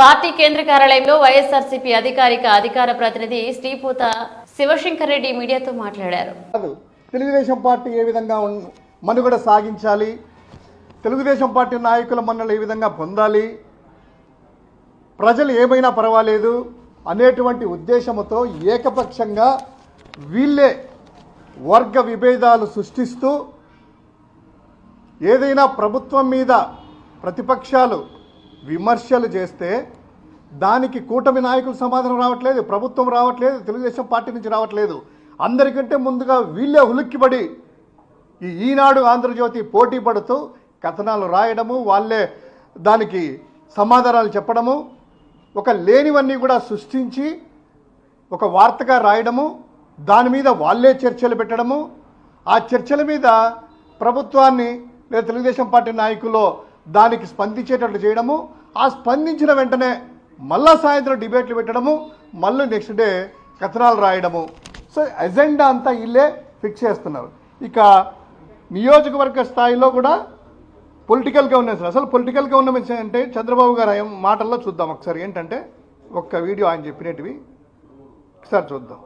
Party కేంద్ర కార్యాలయంలో వైఎస్ఆర్సీపీ అధికారిక అధికార ప్రతినిధి శ్రీపూత శివశంకర్ రెడ్డి మీడియాతో మాట్లాడారు. కాదు తెలుగుదేశం పార్టీ ఏ విధంగా మనుగడ సాగించాలి? తెలుగుదేశం పార్టీ నాయకుల మన్నలు ఏ విధంగా పొందాలి? ప్రజలు ఏమైనా పర్వాలేదు అనేటువంటి ఉద్దేశంతో ఏకపక్షంగా వీళ్ళే వర్గ విభేదాలు సృష్టిస్తూ ఏదైనా ప్రభుత్వం మీద ప్రతిపక్షాలు విమర్శలు చేస్తే దానికి కూటమి నాయకులు సమాధానం రావట్లేదు ప్రభుత్వం రావట్లేదు తెలుగుదేశం పార్టీ నుంచి రావట్లేదు. అందరికంటే ముందుగా వీళ్ళే ఉలిక్కిపడి ఈ ఈనాడు ఆంధ్రజ్యోతి పోటీ పడుతూ కథనాలు రాయడము వాళ్ళే దానికి సమాధానాలు చెప్పడము ఒక లేనివన్నీ కూడా సృష్టించి ఒక వార్తగా రాయడము దాని మీద వాళ్ళే చర్చలు పెట్టడము ఆ చర్చల మీద ప్రభుత్వాన్ని లేదా తెలుగుదేశం పార్టీ నాయకులు దానికి స్పందించేటట్లు చేయడము ఆ స్పందించిన వెంటనే మళ్ళా సాయంత్రం డిబేట్లు పెట్టడము మళ్ళీ నెక్స్ట్ డే కథనాలు రాయడము. సో ఎజెండా అంతా ఇల్లే ఫిక్స్ చేస్తున్నారు. ఇక నియోజకవర్గ స్థాయిలో కూడా పొలిటికల్ గవర్నెన్స్ అసలు పొలిటికల్ గవర్నెన్స్ అంటే చంద్రబాబు గారు మాటల్లో చూద్దాం ఒకసారి. ఏంటంటే ఒక్క వీడియో ఆయన చెప్పినట్టువి. ఒకసారి చూద్దాం.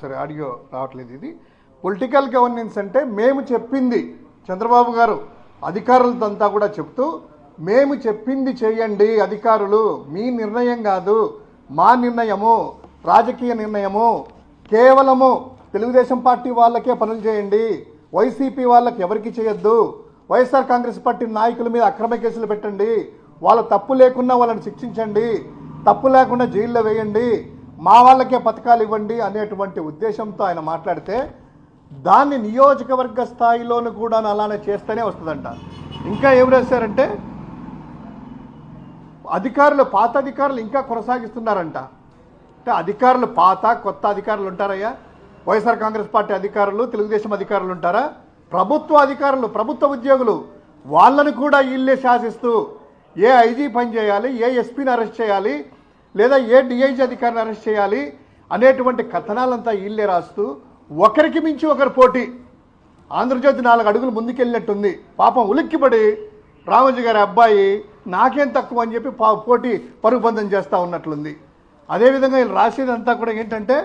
సరే ఆడియో రావట్లేదు ఇది. పొలిటికల్ గవర్నెన్స్ అంటే మేము చెప్పింది చంద్రబాబు గారు అధికారులతో కూడా చెప్తూ మేము చెప్పింది చేయండి అధికారులు మీ నిర్ణయం కాదు మా నిర్ణయము రాజకీయ నిర్ణయము కేవలము తెలుగుదేశం పార్టీ వాళ్ళకే పనులు చేయండి వైసీపీ వాళ్ళకి ఎవరికి చేయొద్దు వైఎస్ఆర్ కాంగ్రెస్ పార్టీ నాయకుల మీద అక్రమ కేసులు పెట్టండి వాళ్ళ తప్పు లేకున్నా వాళ్ళని శిక్షించండి తప్పు లేకుండా జైల్లో వేయండి మా వాళ్ళకే పథకాలు ఇవ్వండి అనేటువంటి ఉద్దేశంతో ఆయన మాట్లాడితే దాన్ని నియోజకవర్గ స్థాయిలోనూ కూడా అలానే చేస్తూనే వస్తుందంట. ఇంకా ఏం రాశారంటే అధికారులు పాత అధికారులు ఇంకా కొనసాగిస్తున్నారంట. అంటే అధికారులు పాత కొత్త అధికారులు ఉంటారయ్యా? వైఎస్ఆర్ కాంగ్రెస్ పార్టీ అధికారులు తెలుగుదేశం అధికారులు ఉంటారా? ప్రభుత్వ అధికారులు ప్రభుత్వ ఉద్యోగులు వాళ్ళను కూడా వీళ్ళే శాసిస్తూ ఏ ఐజీ పని చేయాలి ఏ ఎస్పీని అరెస్ట్ చేయాలి లేదా ఏ డిఐజీ అధికారిని అరెస్ట్ చేయాలి అనేటువంటి కథనాలంతా వీళ్ళే రాస్తూ ఒకరికి మించి ఒకరు పోటీ. ఆంధ్రజ్యోతి నాలుగు అడుగులు ముందుకెళ్ళినట్టుంది. పాపం ఉలిక్కిపడి రామోజీ గారి అబ్బాయి నాకేం తక్కువ అని చెప్పి పా పోటీ పరుగుబంధం చేస్తూ ఉన్నట్లుంది. అదేవిధంగా వీళ్ళు రాసేదంతా కూడా ఏంటంటే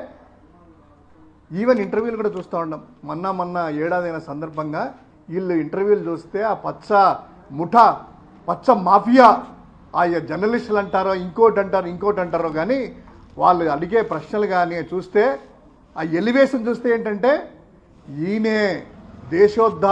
ఈవెన్ ఇంటర్వ్యూలు కూడా చూస్తూ ఉన్నాం మొన్న మొన్న ఏడాదైన సందర్భంగా వీళ్ళు ఇంటర్వ్యూలు చూస్తే ఆ పచ్చ ముఠా పచ్చ మాఫియా ఆ జర్నలిస్టులు అంటారో ఇంకోటి అంటారు ఇంకోటి అంటారో కానీ వాళ్ళు అడిగే ప్రశ్నలు కానీ చూస్తే ఆ ఎలివేషన్ చూస్తే ఏంటంటే ఈయనే దేశోద్ధార